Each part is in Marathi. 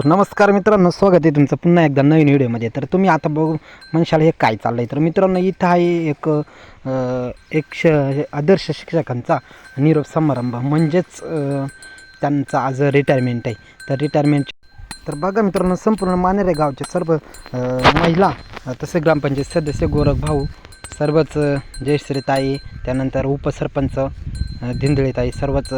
तर नमस्कार मित्रांनो स्वागत आहे तुमचं पुन्हा एकदा नवीन व्हिडिओमध्ये. तर तुम्ही आता बघू म्हणशाल हे काय चाललं आहे तर मित्रांनो इथं आहे एक एक श आदर्श शिक्षकांचा निरोप समारंभ. म्हणजेच त्यांचा आज रिटायरमेंट आहे. तर रिटायरमेंट तर बघा मित्रांनो संपूर्ण मानेरे गावचे सर्व महिला तसे ग्रामपंचायत सदस्य गोरख भाऊ सर्वच जयश्रीताई त्यानंतर उपसरपंच अं, धिंदळीताई सर्वच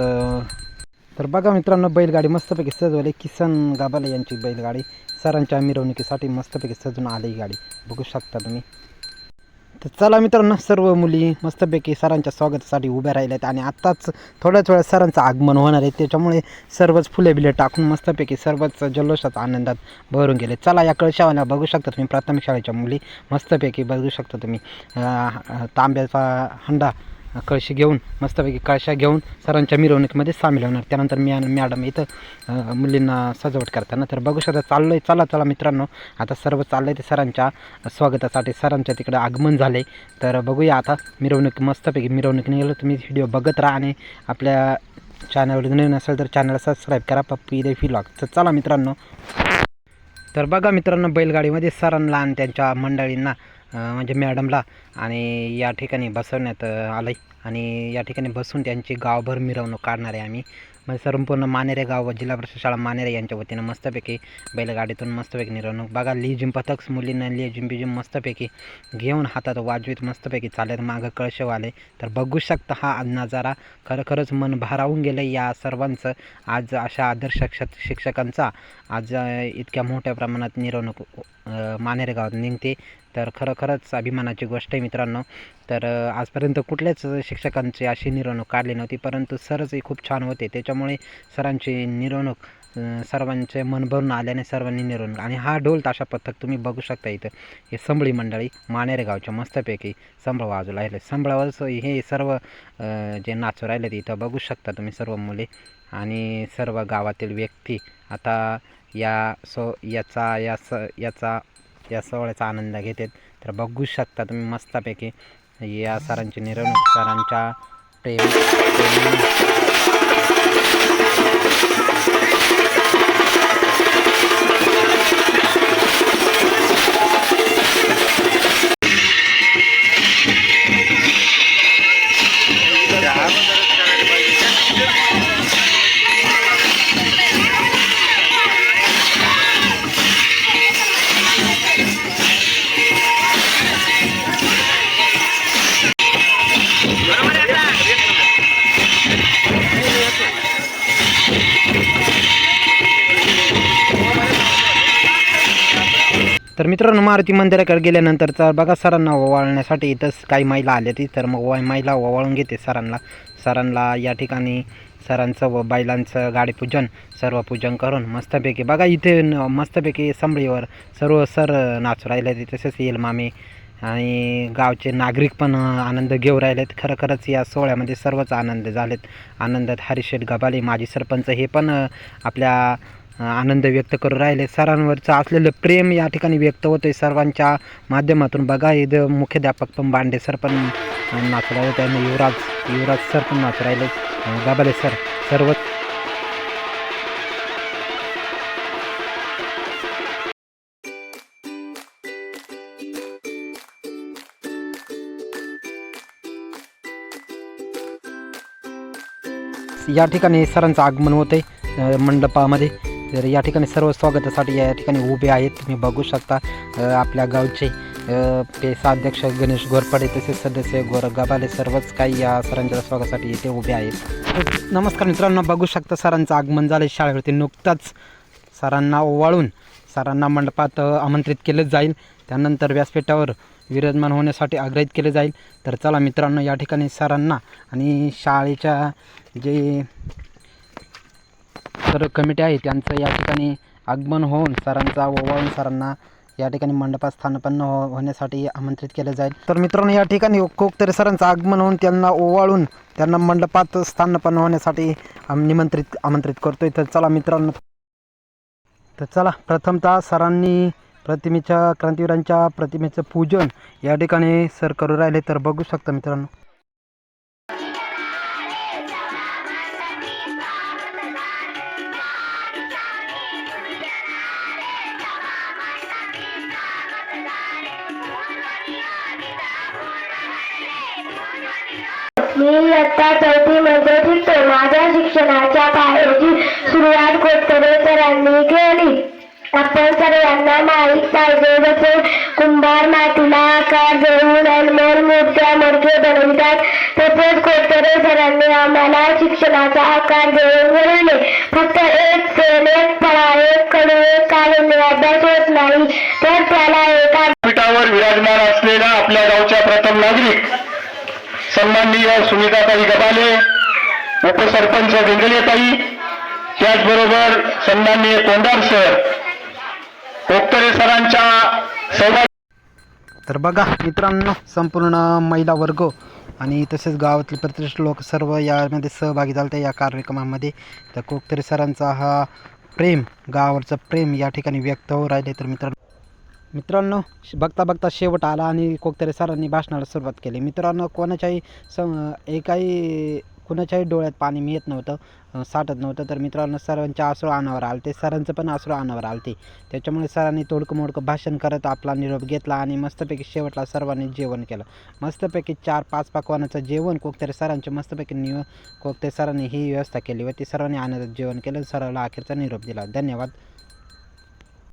तर बघा मित्रांनो बैलगाडी मस्तपैकी सजवली. किसन गाबाले यांची बैलगाडी. सरांच्या मिरवणुकीसाठी मस्तपैकी सजून आली गाडी. बघू शकता तुम्ही. तर चला मित्रांनो सर्व मुली मस्तपैकी सरांच्या स्वागतासाठी उभ्या राहिल्या आहेत आणि आत्ताच थोड्याच वेळात सरांचं आगमन होणार आहे. त्याच्यामुळे सर्वच फुले बिले टाकून मस्तपैकी सर्वच जल्लोषात आनंदात भरून गेले. चला या कळशावाला बघू शकता तुम्ही. प्राथमिक शाळेच्या मुली मस्तपैकी बघू शकता तुम्ही. तांब्याचा हंडा कळशी घेऊन मस्तपैकी कळशा घेऊन सरांच्या मिरवणुकीमध्ये सामील होणार. त्यानंतर मी आणि मॅडम इथं मुलींना सजावट करताना. तर बघू शकता चाललो आहे चला चला मित्रांनो. आता सर्व चाललं आहे ते सरांच्या स्वागतासाठी सरांच्या तिकडं आगमन झाले तर बघूया आता मिरवणूक मस्तपैकी मिरवणूक निघालो. तुम्ही व्हिडिओ बघत राहा आणि आपल्या चॅनलवर नवीन असेल तर चॅनलला सबस्क्राईब करा. पप्पी दे फिलॉग तर चला मित्रांनो. तर बघा मित्रांनो बैलगाडीमध्ये सरांना आणि त्यांच्या मंडळींना म्हणजे मॅडमला आणि या ठिकाणी बसवण्यात आलं आहे आणि या ठिकाणी बसून त्यांची गावभर मिरवणूक काढणार आहे आम्ही. म्हणजे संपूर्ण मानेरे गाव व जिल्हा परिषद शाळा मानेरे यांच्या वतीनं मस्तपैकी बैलगाडीतून मस्तपैकी मिरवणूक. बघा लिजिम पथक मुलींना लिजिम बिजिम मस्तपैकी घेऊन हातात वाजवीत मस्तपैकी चालत मागं कळशवाले तर बघू शकता हा नजारा. खरं खरंच मन भारावून गेलं या सर्वांचं. आज अशा आदर्श शिक्षक शिक्षकांचा आज इतक्या मोठ्या प्रमाणात मिरवणूक मानेरे गावात निघते. तर खरं खरंच अभिमानाची गोष्ट आहे मित्रांनो. तर आजपर्यंत कुठल्याच शिक्षकांची अशी मिरवणूक काढली नव्हती परंतु सरच खूप छान होते. त्याच्यामुळे सरांची मिरवणूक सर्वांचे मन भरून आल्याने सर्वांनी मिरवणूक. आणि हा ढोल ताशा पथक तुम्ही बघू शकता इथं. हे संबळी मंडळी मानेरे गावच्या मस्तपैकी संभळ वाजू राहिले. संभळावरच हे सर्व जे नाचू राहिले ते इथं बघू शकता तुम्ही सर्व मुले. आणि सर्व गावातील व्यक्ती आता या सो याचा या स याचा या सोहळ्याचा आनंद घेतात. तर बघू शकता तुम्ही मस्तपैकी या सरांची मिरवणूक सरांच्या प्रेम प्रेम. तर मित्रांनो मारुती मंदिराकडे गेल्यानंतर तर बघा सरांना ओवाळण्यासाठी इथंच काही महिला आल्या ती. तर मग महिला ओवाळून घेते सरांना. सरांना या ठिकाणी सरांचं व बैलांचं गाडीपूजन सर्व पूजन करून मस्तपैकी बघा इथे मस्तपैकी संबळीवर सर्व सर नाचू राहिले आहेत तसेच येईल मामी आणि गावचे नागरिक पण आनंद घेऊ राहिले खरं खरंच या सोहळ्यामध्ये सर्वच आनंद झालेत. आनंदात हरिशेठ गबाले माजी सरपंच हे पण आपल्या आनंद व्यक्त करू राहिले. सरांवरचं असलेलं प्रेम या ठिकाणी व्यक्त होतंय सर्वांच्या माध्यमातून. बघा इथं मुख्याध्यापक पण बांडे सर पण अं, नाचू राहिले त्यांनी. युवराज युवराज सर पण नाचू राहिले. अं, सर सर्व या ठिकाणी सरांचं आगमन होते मंडपामध्ये. तर या ठिकाणी सर्व स्वागतासाठी या ठिकाणी उभे आहेत. तुम्ही बघू शकता आपल्या गावचे ते साध्यक्ष गणेश घोरपडे तसेच सदस्य गोर गबाले सर्वच काही या सरांच्या स्वागतासाठी इथे उभे आहेत. नमस्कार मित्रांनो बघू शकता सरांचं आगमन झालं शाळेवरती नुकताच सरांना ओवाळून सरांना मंडपात आमंत्रित केलं जाईल. त्यानंतर व्यासपीठावर विराजमान होण्यासाठी आग्रहित केले जाईल. तर चला मित्रांनो या ठिकाणी सरांना आणि शाळेच्या जे सर्व कमिटी आहे. त्यांचं या ठिकाणी आगमन होऊन सरांचा ओवाळून सरांना या ठिकाणी मंडपात स्थानपन्न हो होण्यासाठी आमंत्रित केलं जाईल. तर मित्रांनो या ठिकाणी कोकतरी सरांचं आगमन होऊन त्यांना ओवाळून त्यांना मंडपात स्थानपन्न होण्यासाठी आम निमंत्रित आमंत्रित करतोय. तर चला मित्रांनो तर चला प्रथमतः सरांनी प्रतिमेच्या क्रांतीवीरांच्या प्रतिमेचं पूजन या ठिकाणी सर करू राहिले. तर बघू शकता मित्रांनो मी इयत्ता चौथी म्हणजे मध्ये शिकतो माझ्या शिक्षणाच्या पायाची सुरुवात कोटकडे सरांनी केली. आपण सर्वांना माहीत पाहिजे जसे कुंभार मातीला आकार देऊन अनमोल मूर्त्या मडके बनवितात तसेच कोटकडे सरांनी आम्हाला शिक्षणाचा आकार देऊन घडवले फक्त एक सेल एक फळा एक कडू एक कालिंदी अभ्यास होत नाही. तर त्याला एका पीठावर विराजमान असलेला आपल्या गावच्या प्रथम नागरिक सन्माननीय सुनीताताई गबाले उपसरपंच वेंगलेताई त्याचबरोबर सन्माननीय कोंडार सर कोकतरे सरांच्या सहभाग तर बघा मित्रांनो संपूर्ण महिला वर्ग आणि तसेच गावातले प्रतिष्ठ लोक सर्व यामध्ये सहभागी झाले या कार्यक्रमामध्ये. तर कोकतरी सरांचा हा प्रेम गावावरचं प्रेम या ठिकाणी व्यक्त होऊ राहिले. तर मित्रांनो मित्रांनो बघता बघता शेवट आला आणि कोकतरे सरांनी भाषणाला सुरुवात केली. मित्रांनो कोणाच्याही स एकाही कुणाच्याही डोळ्यात पाणी मिळत नव्हतं साठत नव्हतं तर मित्रांनो सर्वांच्या आसरू अनावर आलते. सरांचं पण आसरू अनावर आलते. त्याच्यामुळे सरांनी तोडकं मोडकं भाषण करत आपला निरोप घेतला आणि मस्तपैकी शेवटला सर्वांनी जेवण केलं. मस्तपैकी चार पाच पकवानाचं जेवण कोकतरे सरांचे मस्तपैकी निव कोकतरे सरांनी ही व्यवस्था केली व ती सर्वांनी आनंदात जेवण केलं सराला अखेरचा निरोप दिला. धन्यवाद.